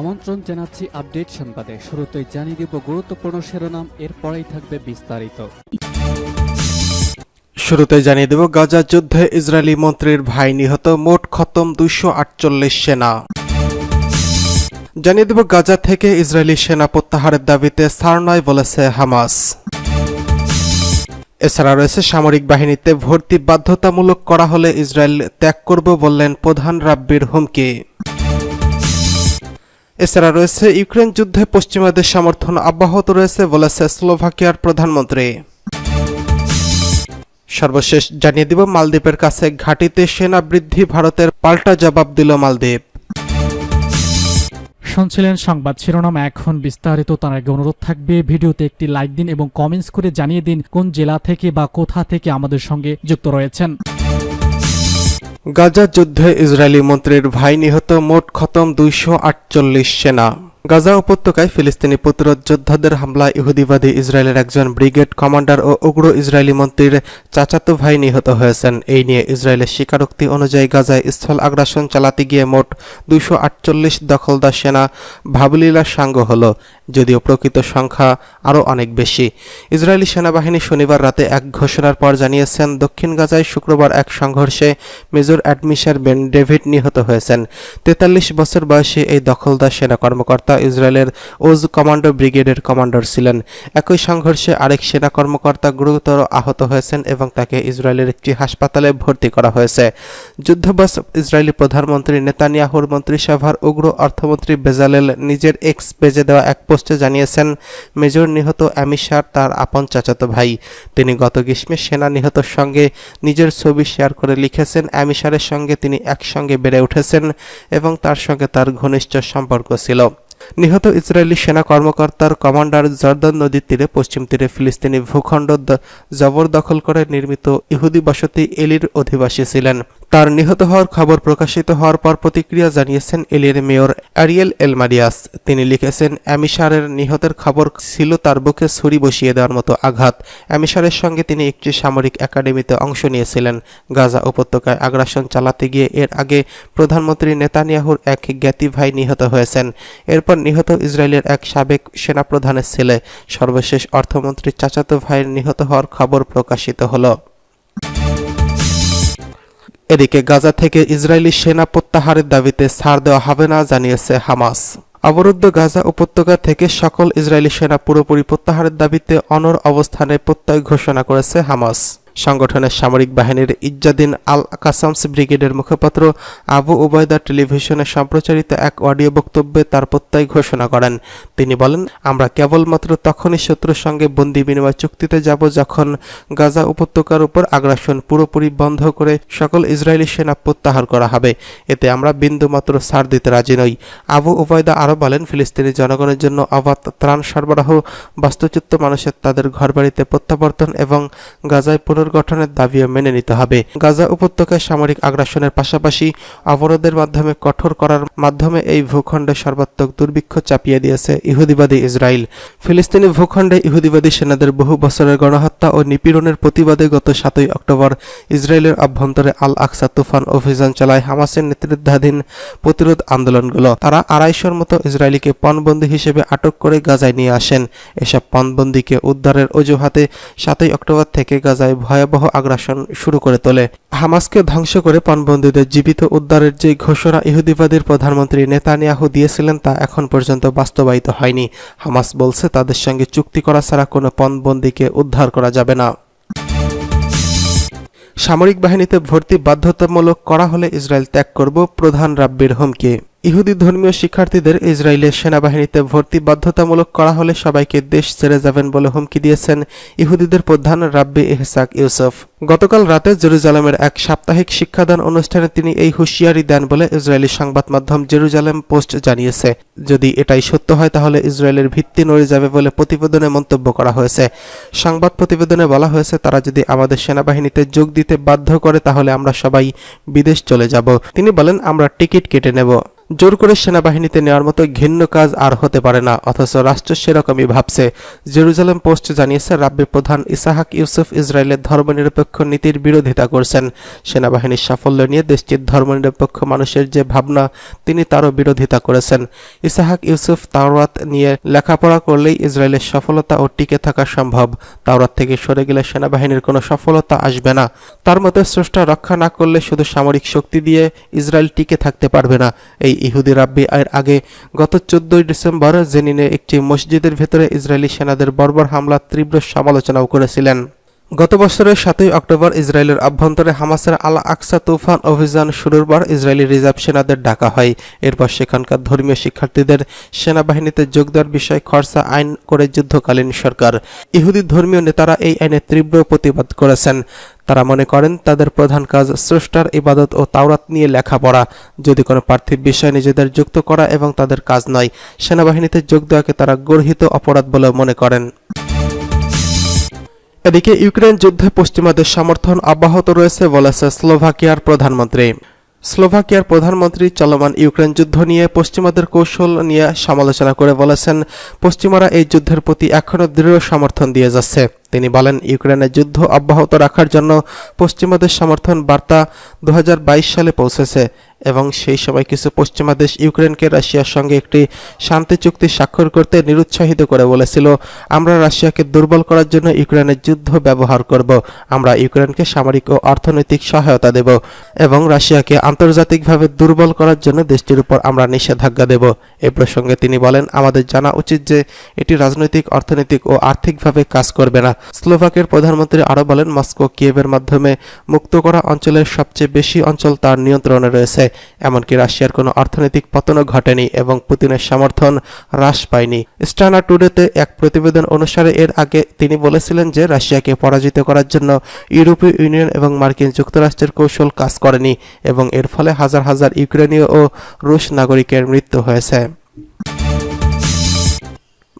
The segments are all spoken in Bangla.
আমন্ত্রণ জানাচ্ছি আপডেট সংবাদে। শুরুতেই জানিয়ে দিব গুরুত্বপূর্ণ শিরোনাম, এরপরেই থাকবে বিস্তারিত। শুরুতে জানিয়ে দেব গাজা যুদ্ধে ইসরায়েলি মন্ত্রীর ভাই নিহত, মোট খতম দুইশো আটচল্লিশ সেনা। জানিয়ে দেব গাজা থেকে ইসরায়েলি সেনা প্রত্যাহারের দাবিতে সার নয় বলেছে হামাস। এছাড়া রয়েছে সামরিক বাহিনীতে ভর্তি বাধ্যতামূলক করা হলে ইসরায়েল ত্যাগ করব বললেন প্রধান রাব্বির হুমকি। এছাড়া রয়েছে ইউক্রেন যুদ্ধে পশ্চিমাদের সমর্থন অব্যাহত রয়েছে বলেছে স্লোভাকিয়ার প্রধানমন্ত্রী। সর্বশেষ জানিয়ে দিব, মালদ্বীপের কাছে ঘাঁটিতে সেনা বৃদ্ধি ভারতের পাল্টা জবাব দিল মালদ্বীপ। শুনছিলেন সংবাদ শিরোনাম, এখন বিস্তারিত। তার আগে অনুরোধ থাকবে, ভিডিওতে একটি লাইক দিন এবং কমেন্টস করে জানিয়ে দিন কোন জেলা থেকে বা কোথা থেকে আমাদের সঙ্গে যুক্ত রয়েছেন। গাজা যুদ্ধে ইসরায়েলি মন্ত্রীর ভাই নিহত মোট খতম দুইশো আটচল্লিশ সেনা। গাজা উপত্যকায় ফিলিস্তিনি প্রতিরোধ যোদ্ধাদের হামলায় ইহুদিবাদী ইসরায়েলের একজন ব্রিগেড কমান্ডার ও উগ্র ইসরায়েলি মন্ত্রীর চাচাতো ভাই নিহত হয়েছেন। এই নিয়ে ইসরায়েলের স্বীকারোক্তি অনুযায়ী গাজায় স্থল আগ্রাসন চালাতে গিয়ে মোট দুইশো আটচল্লিশ দখলদার সেনা ভাবলীলা সাঙ্গ হল, যদিও প্রকৃত সংখ্যা আরও অনেক বেশি। ইসরায়েলি সেনাবাহিনী শনিবার রাতে এক ঘোষণার পর জানিয়েছেন, দক্ষিণ গাজায় শুক্রবার এক সংঘর্ষে মেজর অ্যাডমিশার বেন ডেভিড নিহত হয়েছেন। তেতাল্লিশ বছর বয়সী এই দখলদার সেনা কর্মকর্তা ইসরায়েলের ওজ কমান্ডো ব্রিগেডের কমান্ডার ছিলেন। একই সংঘর্ষে আরেক সেনা কর্মকর্তা গুরুতর আহত হয়েছেন এবং তাকে ইসরায়েলের একটি হাসপাতালে ভর্তি করা হয়েছে। যুদ্ধবাস ইসরায়েলি প্রধানমন্ত্রী নেতানিয়াহুর মন্ত্রিসভার উগ্র অর্থমন্ত্রী বেজালেল নিজের এক্স পেজে দেওয়া এক পোস্টে জানিয়েছেন, মেজর নিহত অ্যামিশার তার আপন চাচাতো ভাই। তিনি গত গ্রীষ্মে সেনা নিহতর সঙ্গে নিজের ছবি শেয়ার করে লিখেছেন, অ্যামিশারের সঙ্গে তিনি একসঙ্গে বেড়ে উঠেছেন এবং তার সঙ্গে তার ঘনিষ্ঠ সম্পর্ক ছিল। নিহত ইসরায়েলি সেনা কর্মকর্তার কমান্ডার জর্দান নদীর তীরে, পশ্চিম তীরে ফিলিস্তিনি ভূখণ্ড জবরদখল করে নির্মিত ইহুদি বসতি এলির অধিবাসী ছিলেন। তার নিহত হওয়ার খবর প্রকাশিত হওয়ার পর প্রতিক্রিয়া জানিয়েছেন এলির মেয়র অ্যারিয়েল এলমারিয়াস। তিনি লিখেছেন, অ্যামিশারের নিহতের খবর ছিল তার বুকে ছুরি বসিয়ে দেওয়ার মতো আঘাত। অ্যামিশারের সঙ্গে তিনি একটি সামরিক একাডেমিতে অংশ নিয়েছিলেন। গাজা উপত্যকায় আগ্রাসন চালাতে গিয়ে এর আগে প্রধানমন্ত্রী নেতানিয়াহুর এক জ্ঞাতি ভাই নিহত হয়েছেন। এরপর নিহত ইসরায়েলের এক সাবেক সেনাপ্রধানের ছেলে। সর্বশেষ অর্থমন্ত্রীর চাচাতো ভাইয়ের নিহত হওয়ার খবর প্রকাশিত হলো। এদিকে গাজা থেকে ইসরায়েলি সেনা প্রত্যাহারের দাবিতে ছাড় দেওয়া হবে না জানিয়েছে হামাস। অবরুদ্ধ গাজা উপত্যকা থেকে সকল ইসরায়েলি সেনা পুরোপুরি প্রত্যাহারের দাবিতে অনর অবস্থানে প্রত্যয় ঘোষণা করেছে হামাস। সংগঠনের সামরিক বাহিনীর ইজ্জাদিন আল কাসামস ব্রিগেডের মুখপাত্র আবু ওবায়দা টেলিভিশনে সম্প্রচারিত এক অডিও বক্তব্যে তার প্রত্যয় ঘোষণা করেন। তিনি বলেন, আমরা কেবলমাত্র তখনই শত্রুর সঙ্গে বন্দি বিনিময় চুক্তিতে যাব যখন গাজা উপত্যকার উপর আগ্রাসন পুরোপুরি বন্ধ করে সকল ইসরায়েলি সেনা প্রত্যাহার করা হবে। এতে আমরা বিন্দুমাত্র ছাড় দিতে রাজি নই। আবু ওবায়দা আরও বলেন, ফিলিস্তিনি জনগণের জন্য অবাধ ত্রাণ সরবরাহ, বাস্তুচ্যুত মানুষের তাদের ঘরবাড়িতে প্রত্যাবর্তন এবং গাজায় পুনর্গঠনের দাবিও মেনে নিতে হবে। গাজা উপত্যকায় সামরিক আগ্রাসনের পাশাপাশি অবরোধের মাধ্যমে কঠোর করার মাধ্যমে এই ভূখণ্ডে সর্বাত্মক দুর্ভিক্ষ চাপিয়ে দিয়েছে ইহুদিবাদী ইসরায়েল। ফিলিস্তিনি ভূখণ্ডে ইহুদিবাদী সেনাদের বহু বছরের গণহত্যা ও নিপীড়নের প্রতিবাদে গত সাতই অক্টোবর ইসরায়েলের অভ্যন্তরে আল আকসা তুফান অভিযান চালায় হামাসের নেতৃত্বাধীন প্রতিরোধ আন্দোলনগুলো। তারা আড়াইশোর মতো ইসরায়েলিকে পণবন্দী হিসেবে আটক করে গাজায় নিয়ে আসেন। এসব পণবন্দীকে উদ্ধারের অজুহাতে সাতই অক্টোবর থেকে গাজায় ভয়াবহ আগ্রাসন শুরু করে তোলে। হামাসকে ধ্বংস করে পণবন্দীদের জীবিত উদ্ধারের যে ঘোষণা ইহুদিবাদীর প্রধানমন্ত্রী নেতানিয়াহু দিয়েছিলেন তা এখন পর্যন্ত বাস্তবায়িত হয়নি। হামাস বলছে, তাদের সঙ্গে চুক্তি করা ছাড়া কোনো পণবন্দীকে উদ্ধার করা যাবে না। সামরিক বাহিনীতে ভর্তি বাধ্যতামূলক করা হলে ইসরায়েল ত্যাগ করব প্রধান রাব্বির হুমকি। ইহুদি ধর্মীয় শিক্ষার্থীদের ইসরায়েলের সেনাবাহিনীতে ভর্তি বাধ্যতামূলক করা হলে সবাইকে দেশ ছেড়ে যাবেন বলে হুমকি দিয়েছেন ইহুদিদের প্রধান রাব্বি ইহসাক ইউসুফ। গতকাল রাতে জেরুজালেমের এক সাপ্তাহিক শিক্ষাদান অনুষ্ঠানে তিনি এই হুঁশিয়ারি দেন বলে ইসরায়েলি সংবাদ মাধ্যম জেরুজালেম পোস্ট জানিয়েছে। যদি এটাই সত্য হয়, তাহলে ইসরায়েলের ভিত্তি নড়ে যাবে বলে প্রতিবেদনে মন্তব্য করা হয়েছে। সংবাদ প্রতিবেদনে বলা হয়েছে, তারা যদি আমাদের সেনাবাহিনীতে যোগ দিতে বাধ্য করে, তাহলে আমরা সবাই বিদেশ চলে যাব। তিনি বলেন, আমরা টিকিট কেটে নেব। জোর করে সেনাবাহিনীতে নেওয়ার মতো ঘিন্ন কাজ আর হতে পারে না, অথচ রাষ্ট্র সেরকমই ভাবছে। জেরুজালেম পোস্ট জানিয়েছে, রাব্বি প্রধান ইসাহাক ইউসুফ ইসরায়েলের ধর্মনিরপেক্ষ নীতির বিরোধিতা করছেন। সেনাবাহিনীর সাফল্য নিয়ে দেশটির ধর্মনিরপেক্ষ মানুষের যে ভাবনা, তিনি তারও বিরোধিতা করেছেন। ইসাহাক ইউসুফ তাওরাত নিয়ে লেখাপড়া করলেই ইসরায়েলের সফলতা ও টিকে থাকা সম্ভব। তাওরাত থেকে সরে গেলে সেনাবাহিনীর কোনো সফলতা আসবে না। তার মতে, স্রষ্টা রক্ষা না করলে শুধু সামরিক শক্তি দিয়ে ইসরায়েল টিকে থাকতে পারবে না। এই ইহুদি রাব্বি এর আগে গত চোদ্দই ডিসেম্বর জেনিনে একটি মসজিদের ভেতরে ইসরায়েলি সেনাদের বর্বর হামলার তীব্র সমালোচনাও করেছিলেন। গত বছরের সাতই অক্টোবর ইসরায়েলের অভ্যন্তরে হামাসের আল আকসা তুফান অভিযান শুরুর পর ইসরায়েলি রিজার্ভ সেনাদের ডাকা হয়। এরপর সেখানকার ধর্মীয় শিক্ষার্থীদের সেনাবাহিনীতে যোগ দেওয়ার বিষয়ে খরচা আইন করে যুদ্ধকালীন সরকার। ইহুদি ধর্মীয় নেতারা এই আইনের তীব্র প্রতিবাদ করেছেন। তারা মনে করেন, তাদের প্রধান কাজ স্রষ্টার ইবাদত ও তাওরাত নিয়ে লেখাপড়া। যদি কোনো পার্থিব বিষয় নিজেদের যুক্ত করা এবং তাদের কাজ নয়, সেনাবাহিনীতে যোগ দেওয়াকে তারা গর্হিত অপরাধ বলে মনে করেন। এদিকে ইউক্রেন যুদ্ধে পশ্চিমাদের সমর্থন অব্যাহত রয়েছে বলেছে স্লোভাকিয়ার প্রধানমন্ত্রী। স্লোভাকিয়ার প্রধানমন্ত্রী চলমান ইউক্রেন যুদ্ধ নিয়ে পশ্চিমাদের কৌশল নিয়ে সমালোচনা করে বলেছেন, পশ্চিমারা এই যুদ্ধের প্রতি এখনও দৃঢ় সমর্থন দিয়ে যাচ্ছে। তিনি বলেন ইউক্রেনের যুদ্ধ অব্যাহত রাখার জন্য পশ্চিমাদের সমর্থন বার্তা দু হাজার বাইশ সালে পৌঁছেছে এবং সেই সময় কিছু পশ্চিমা দেশ ইউক্রেনকে রাশিয়ার সঙ্গে একটি শান্তি চুক্তি স্বাক্ষর করতে নিরুৎসাহিত করে বলেছিল, আমরা রাশিয়াকে দুর্বল করার জন্য ইউক্রেনের যুদ্ধ ব্যবহার করব। আমরা ইউক্রেনকে সামরিক ও অর্থনৈতিক সহায়তা দেব এবং রাশিয়াকে আন্তর্জাতিকভাবে দুর্বল করার জন্য দেশটির উপর আমরা নিষেধাজ্ঞা দেব। এ প্রসঙ্গে তিনি বলেন, আমাদের জানা উচিত যে এটি রাজনৈতিক, অর্থনৈতিক ও আর্থিকভাবে কাজ করবে না। স্লোভাকের প্রধানমন্ত্রী আরও বলেন, মস্কো কিয়েভের মাধ্যমে মুক্ত করা অঞ্চলের সবচেয়ে বেশি অঞ্চল তার নিয়ন্ত্রণে রয়েছে। এমনকি রাশিয়ার কোনো অর্থনৈতিক পতনও ঘটেনি এবং পুতিনের সমর্থন হ্রাস পায়নি। স্টানা টুডেতে এক প্রতিবেদন অনুসারে এর আগে তিনি বলেছিলেন যে, রাশিয়াকে পরাজিত করার জন্য ইউরোপীয় ইউনিয়ন এবং মার্কিন যুক্তরাষ্ট্রের কৌশল কাজ করেনি এবং এর ফলে হাজার হাজার ইউক্রেনীয় ও রুশ নাগরিকের মৃত্যু হয়েছে।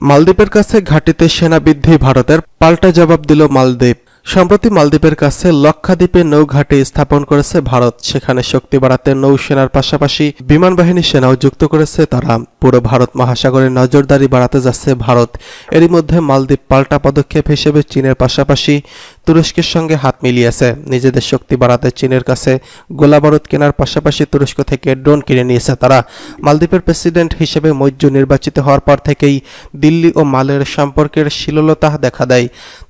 মালদ্বীপের কাছে ঘাটিতে সেনা বৃদ্ধি ভারতের পাল্টা জবাব দিল মালদ্বীপ। সম্প্রতি মালদ্বীপের কাছে লক্ষাদ্বীপে নৌঘাটি স্থাপন করেছে ভারত। সেখানে শক্তি বাড়াতে নৌসেনার পাশাপাশি বিমান বাহিনী সেনাও যুক্ত করেছে তারা। পুরো ভারত মহাসাগরে নজরদারি বাড়াতে যাচ্ছে ভারত। এরই মধ্যে মালদ্বীপ পাল্টা পদক্ষেপ হিসেবে চীনের পাশাপাশি তুরস্কের সঙ্গে হাত মিলিয়েছে। নিজেদের শক্তি বাড়াতে চীনের কাছে গোলাবারুদ কেনার পাশাপাশি তুরস্ক থেকে ড্রোন কিনে নিয়েছে তারা। মালদ্বীপের প্রেসিডেন্ট হিসেবে মৈত্র নির্বাচিত হওয়ার পর থেকেই দিল্লি ও মালের সম্পর্কের শিললতা দেখা দেয়।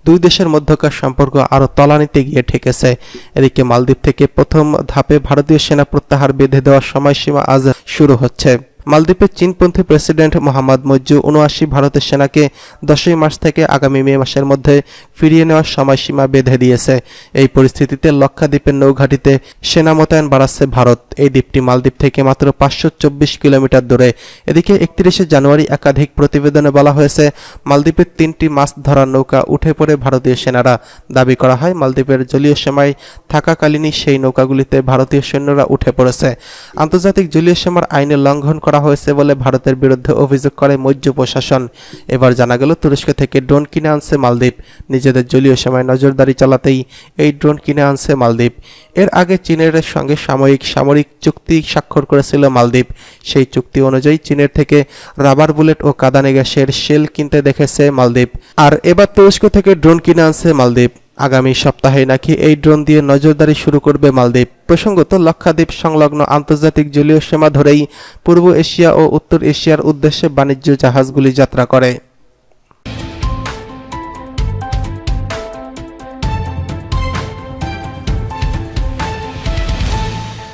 দুই দেশের মধ্যকার সম্পর্ক আরও তলানিতে গিয়ে ঠেকেছে। এদিকে মালদ্বীপ থেকে প্রথম ধাপে ভারতীয় সেনা প্রত্যাহার বেঁধে দেওয়ার সময়সীমা আজ শুরু হচ্ছে। মালদ্বীপের চীনপন্থী প্রেসিডেন্ট মোহাম্মদ মজ্জু উনআশি ভারতের সেনাকে দশই মার্চ থেকে আগামী মে মাসের মধ্যে ফিরিয়ে নেওয়ার সময়সীমা বেঁধে দিয়েছে। এই পরিস্থিতিতে লক্ষাদ্বীপের নৌঘাটিতে সেনা মোতায়েন বাড়াচ্ছে ভারত। এই দ্বীপটি মালদ্বীপ থেকে মাত্র পাঁচশো চব্বিশ কিলোমিটার দূরে। এদিকে একত্রিশে জানুয়ারি একাধিক প্রতিবেদনে বলা হয়েছে, মালদ্বীপের তিনটি মাছ ধরার নৌকা উঠে পড়ে ভারতীয় সেনারা। দাবি করা হয়, মালদ্বীপের জলীয় সীমায় থাকাকালীনই সেই নৌকাগুলিতে ভারতীয় সৈন্যরা উঠে পড়েছে। আন্তর্জাতিক জলীয় সীমার আইনের লঙ্ঘন করা হয়েছে বলে ভারতের বিরুদ্ধে অভিযোগ করে মৈত্র প্রশাসন। এবার জানা গেল, তুরস্ক থেকে ড্রোন কিনে আনছে মালদ্বীপ। নিজেদের জলীয় সীমায় নজরদারি চালাতেই এই ড্রোন কিনে আনছে মালদ্বীপ। এর আগে চীনের সঙ্গে সাময়িক সামরিক চুক্তি স্বাক্ষর করেছিল মালদ্বীপ। সেই চুক্তি অনুযায়ী চীনের থেকে রাবার বুলেট ও কাদানে গ্যাসের শেল কিনতে দেখেছে মালদ্বীপ। আর এবার তুরস্ক থেকে ড্রোন কিনে আনছে মালদ্বীপ। আগামী সপ্তাহে নাকি এই ড্রোন দিয়ে নজরদারি শুরু করবে মালদ্বীপ। প্রসঙ্গত, লক্ষাদ্বীপ সংলগ্ন আন্তর্জাতিক জলীয় সীমা ধরেই পূর্ব এশিয়া ও উত্তর এশিয়ার উদ্দেশ্যে বাণিজ্য জাহাজগুলি যাত্রা করে।